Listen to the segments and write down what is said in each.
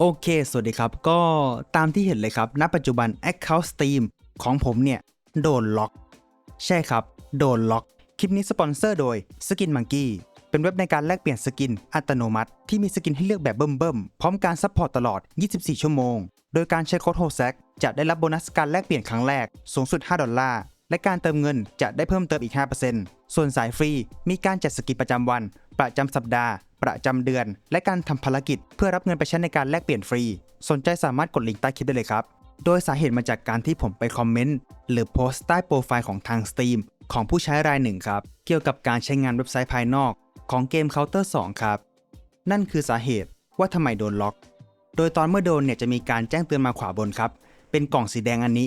โอเค สวัสดีครับ ก็ตามที่เห็นเลยครับ ณ ปัจจุบัน Account Steam ของผมเนี่ย โดนล็อก ใช่ครับ โดนล็อก คลิปนี้สปอนเซอร์โดย Skin Monkey เป็นเว็บในการแลกเปลี่ยนสกินอัตโนมัติ ที่มีสกินให้เลือกแบบเบิ่มๆ พร้อมการซัพพอร์ตตลอด 24 ชั่วโมง โดยการใช้โค้ดโฮแซกจะได้รับโบนัสการแลกเปลี่ยนครั้งแรก สูงสุด 5 ดอลลาร์ และการเติมเงินจะได้เพิ่มเติมอีก 5%ส่วนสายฟรี มีการจัดสกินประจำวัน ประจำสัปดาห์ ประจำเดือน และการทำภารกิจ เพื่อรับเงินไปใช้ในการแลกเปลี่ยนฟรี สนใจสามารถกดลิงก์ใต้คลิปได้เลยครับ โดยสาเหตุมาจากการที่ผมไปคอมเมนต์หรือโพสต์ใต้โปรไฟล์ของทาง Steam ของผู้ใช้รายหนึ่งครับ เกี่ยวกับการใช้งานเว็บไซต์ภายนอก ของเกม Counter 2 ครับ นั่นคือสาเหตุว่าทำไมโดนล็อก โดยตอนเมื่อโดนเนี่ยจะมีการแจ้งเตือนมาขวาบนครับ เป็นกล่องสีแดงอันนี้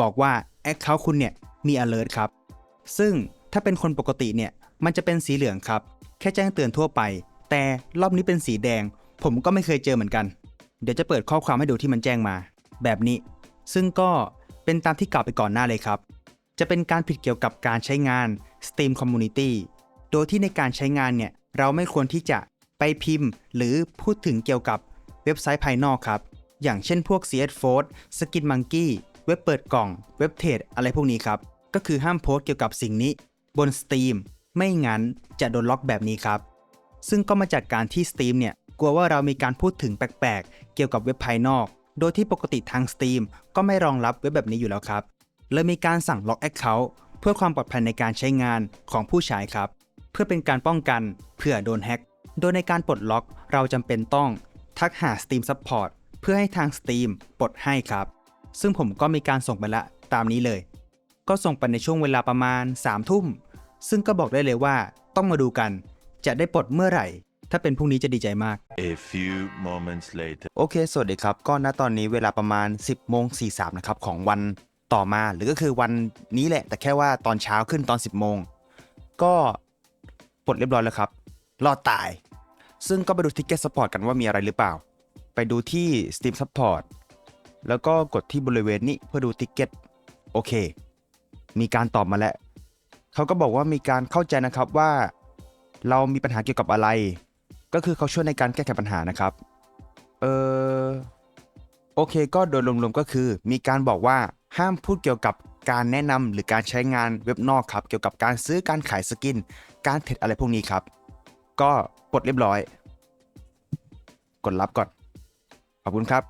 บอกว่า Account คุณเนี่ยมี alert ครับ ซึ่งถ้าเป็นคนปกติเนี่ยมันจะเป็นสีเหลืองครับ แค่แจ้งเตือนทั่วไป แต่รอบนี้เป็นสีแดง ผมก็ไม่เคยเจอเหมือนกัน เดี๋ยวจะเปิดข้อความให้ดูที่มันแจ้งมา แบบนี้ ซึ่งก็เป็นตามที่กล่าวไปก่อนหน้าเลยครับ จะเป็นการผิดเกี่ยวกับการใช้งาน Steam Community โดยที่ในการใช้งานเนี่ย เราไม่ควรที่จะไปพิมพ์ หรือพูดถึงเกี่ยวกับเว็บไซต์ภายนอกครับ อย่างเช่นพวก CS f o r d Skin Monkey เว็บเปิดกล่อง เว็บเทรดอะไรพวกนี้ครับ ก็คือห้ามโพสต์เกี่ยวกับสิ่งนี้ บน Steam ไม่งั้นจะโดนล็อกแบบนี้ครับ ซึ่งก็มาจากการที่ Steam เนี่ยกลัวว่าเรามีการพูดถึงแปลกๆ เกี่ยวกับเว็บภายนอก โดยที่ปกติทาง Steam ก็ไม่รองรับเว็บแบบนี้อยู่แล้วครับ เลยมีการสั่งล็อก Account เพื่อความปลอดภัยในการใช้งานของผู้ใช้ครับ เพื่อเป็นการป้องกันเผื่อโดนแฮ็ก โดยในการปลดล็อกเราจำเป็นต้อง ทักหา Steam Support เพื่อให้ทาง Steam ปลดให้ครับ ซึ่งผมก็มีการส่งไปละตามนี้เลย ก็ส่งไปในช่วงเวลาประมาณ3ทุ่ม ซึ่งก็บอกได้เลยว่าต้องมาดูกัน จะได้ปลดเมื่อไหร่ ถ้าเป็นพรุ่งนี้จะดีใจมาก A few moments later. โอเค สวัสดีครับ ก็ณตอนนี้เวลาประมาณ 10โมง43นะครับของวันต่อมาหรือก็คือวันนี้แหละ แต่แค่ว่าตอนเช้าขึ้นตอน 10โมงก็ปลดเรียบร้อยแล้วครับ รอดตาย ซึ่งก็ไปดูทิกเก็ตสปอร์ตกันว่ามีอะไรหรือเปล่า ไปดูที่ Steam Support แล้วก็กดที่บริเวณนี้เพื่อดูทิกเก็ตโอเค มีการตอบมาแล้วเขาก็บอกว่ามีการเข้าใจนะครับว่า เรามีปัญหาเกี่ยวกับอะไร ก็คือเขาช่วยในการแก้ไขปัญหานะครับ เออโอเคก็โดยรวมๆก็คือ มีการบอกว่าห้ามพูดเกี่ยวกับการแนะนำหรือการใช้งานเว็บนอกครับ เกี่ยวกับการซื้อการขายสกิน การเทรดอะไรพวกนี้ครับ ก็กดเรียบร้อย กดรับก่อน ขอบคุณครับ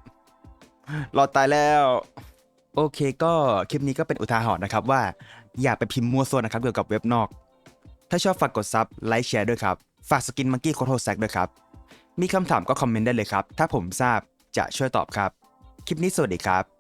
รอดตายแล้ว โอเคก็คลิปนี้ก็เป็นอุทาหรณ์นะครับว่าอย่าไปพิมพ์มั่วซั่วนะครับ เกี่ยวกับเว็บนอก ถ้าชอบฝากกดซับไลค์แชร์ด้วยครับ ฝากสกินมังกี้โคโทแซกด้วยครับ มีคำถามก็คอมเมนต์ได้เลยครับ ถ้าผมทราบจะช่วยตอบครับ คลิปนี้สวัสดีครับ